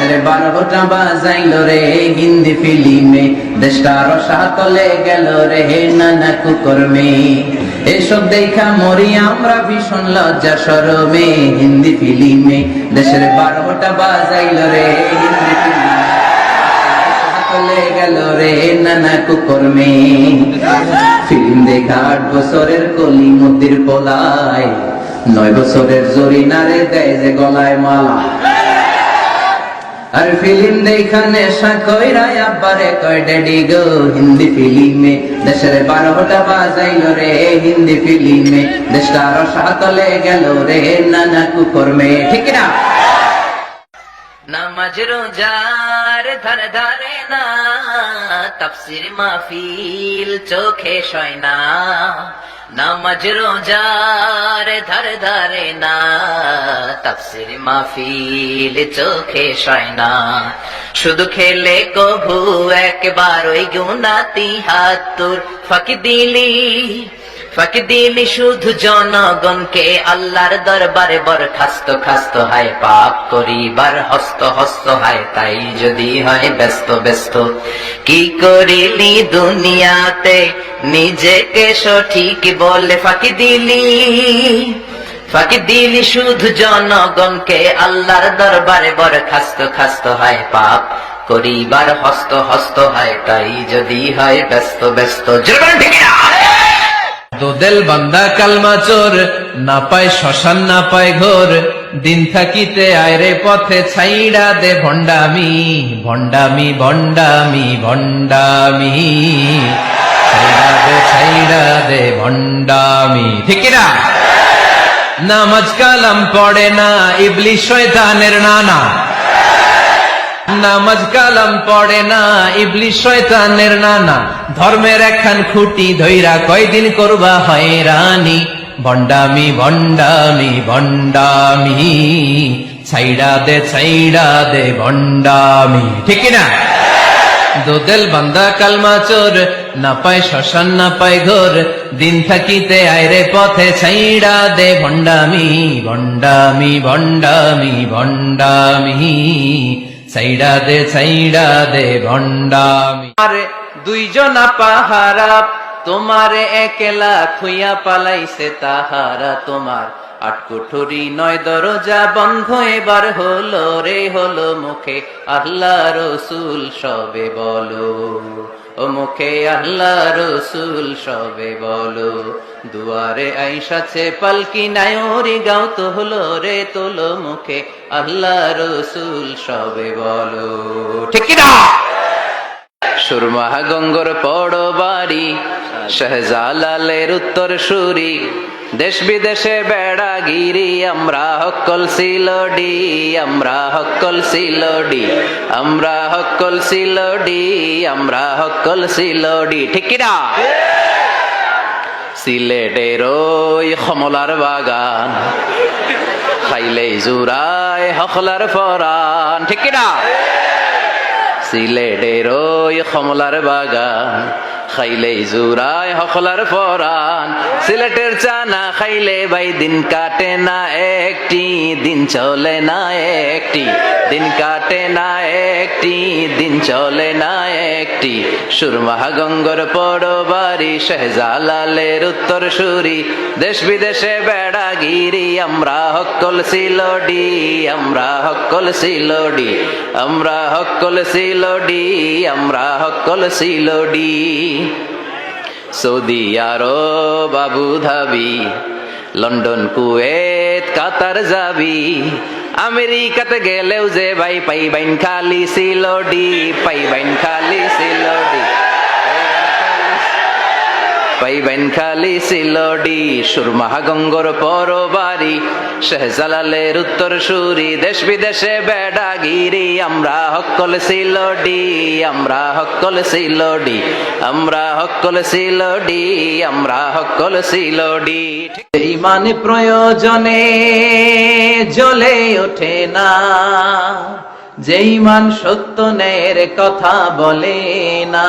দেশের বারোটা বাজাইল রে, হিন্দি ফিল্মে। দেশটা রসাতলে গেল রে, নানা কুকর্মে। এসব দেখা মরি আমরা ভীষণ লজ্জা সরমে, হিন্দি ফিল্মে। দেশের বারোটা বাজাইল রে, হিন্দি ফিল্মে। চলে গেল রে, নানা কুকর্মে। ফিল্ম দেখা আট বছরের কলি মতির পোলায়। নয় বছরের জরিনারে দেয় যে গলায় মালা। আর ফিল্ম দেখা নেশা কইরাই আব্বারে কয়, ড্যাডি গো, হিন্দি ফিল্মে দেশের বারোটা বাজাইল রে, হিন্দি ফিল্মে দেশটা রসাতলে গেল রে, নানা কুকর্মে ঠিক না নামাজ রোজার ধার ধারে না, তাফসির মাহফিল চোখে সয় না। নামাজ রোজার ধার ধারে না, তাফসির মাহফিল চোখে সয় না। শুধু খেলে কভু একবার ওই গুনাতি হাত তোর ফাঁকি দিলি। ফাঁকি দিলি শুধু জনগণকে আল্লাহর দরবারে বরখাস্ত খাস্ত হয়, পাপ করিবার হস্ত হস্ত হয়, তাই যদি হয় ব্যস্ত ব্যস্ত। কি করিলি দুনিয়াতে? নিজেকে সঠিক বলে ফাঁকি দিলি। ফাঁকি দিলি শুধু জনগণকে আল্লাহর দরবারে বরখাস্ত খাস্ত হয়, পাপ করিবার হস্ত হস্ত হয়, তাই যদি হয় ব্যস্ত ব্যস্ত। জোরে বলেন ঠিক না? দোদেল বান্দা কালমা চোর, না পায় শ্মশান, না পায় ঘোর। দিন থাকিতে আয়রে পথে ছাইড়া দে ভণ্ডামি ভণ্ডামি ভণ্ডামি ভণ্ডামি। ছাইড়া দে ছাইড়া দে ভণ্ডামি। ঠিক না নামাজ কালাম পড়ে না ইবলি শয়তানের নানা। নামাজ কালাম পড়ে না ইবলি শয়তানের নানা। ধর্মের একখান খুঁটি ধৈরা কয়দিন করবা হয়রানি। ভণ্ডামি ভণ্ডামি ভণ্ডামি। ছাইড়া দে ছাইড়া দে, ভণ্ডামি। ঠিক না দোদেল বান্দা কালমা চোর, না পায় শ্মশান, না পায় ঘোর। দিন থাকিতে আয়রে পথে ছাইড়া দে, ভণ্ডামি ভণ্ডামি ভণ্ডামি ভণ্ডামি। ছাইড়া দে সাইডা দে ভণ্ডামি। আরে দুইজন পাহারা, তোমার একলা খুইয়া পালাইছে তাহারা। তোমার আটকুঠুরি নয় দরজা বন্ধ, এবার হলো রে হলো মুখে। আল্লাহ রসুল সবে বলো। ও মুখে আল্লাহ রসুল সবে বলো। দুয়ারে আইসাছে পালকি নায়রি গাও তো হলো রে তোলো মুখে। আল্লাহ রসুল সবে বলো। ঠিক কি না সুরমা গঙ্গর পড় বাড়ি, শাহজালালের উত্তর সুরি দেশ বিদেশে বেড়া গিরি, আমরা হকল সিলডি আমরা হকল সিলডি আমরা হকল সিলডি আমরা হকল সিলডি ঠিক কিনা? সিলেটের ওই কমলার বাগান, খাইলে জুরায় হকলার ফরান। ঠিক কিনা? সিলেটের ওই কমলার বাগান খাইলে জুরায় হকলার পরান সিলেটের চানা খাইলে ভাই দিন কাটে না একটি, দিন চলে না একটি, দিন কাটে না একটি, দিন চলে না একটি। সুরমাহা গঙ্গর পড়ো বাড়ি শেহজালালের উত্তর সুরি দেশ বিদেশে বেড়াগিরি, আমরা হকল সিলডি, আমরা হকল সিলডি, আমরা হকল সিলডি, আমরা হকল সিলডি। Saudi Arab Abu Dhabi, London, Kuwait, Qatar যাবি। আমেরিকাতে গেলেও যে ভাই পাইবাইন খালি সিলডি, পাইবাইন খালি সিলডি। পাইবেন খালি সিলডি সুরমাহা গঙ্গর পরবারি, শেহজালালের উত্তর সুরি, দেশ বিদেশে বেড়াগিরি, আমরা হকল সিলডি আমরা হকল সিলডি আমরা হকল সিলডি আমরা হকল সিলডি ইমান প্রয়োজনে জ্বলে ওঠে না যেই মান সত্য ন্যায়ের কথা বলে না।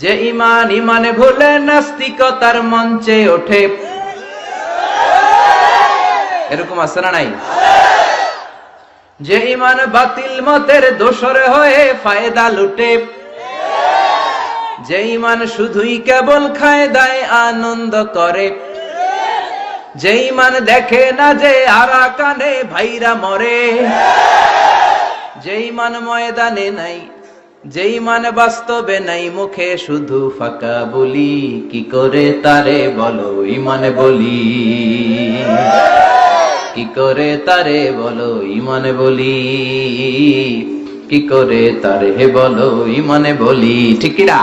যে ইমান ইমানে ভুলে নাস্তিকতার মঞ্চে ওঠে। এরকম আছে না নাই? যে ইমান বাতিল মতের দোষর হয়ে ফায়দা লুটে। যে ইমান শুধুই কেবল খায় দায় আনন্দ করে। যে ইমান দেখে না যে আরা কানে ভাইরা মরে। যে ইমান ময়দানে নাই যে মানে বাস্তবে নাই মুখে শুধু ফাঁকা বলি, কি করে তারে বলো ইমানে বলি? কি করে তারে বলো ইমানে বলি? কি করে তারে বলো ইমানে বলি? ঠিক না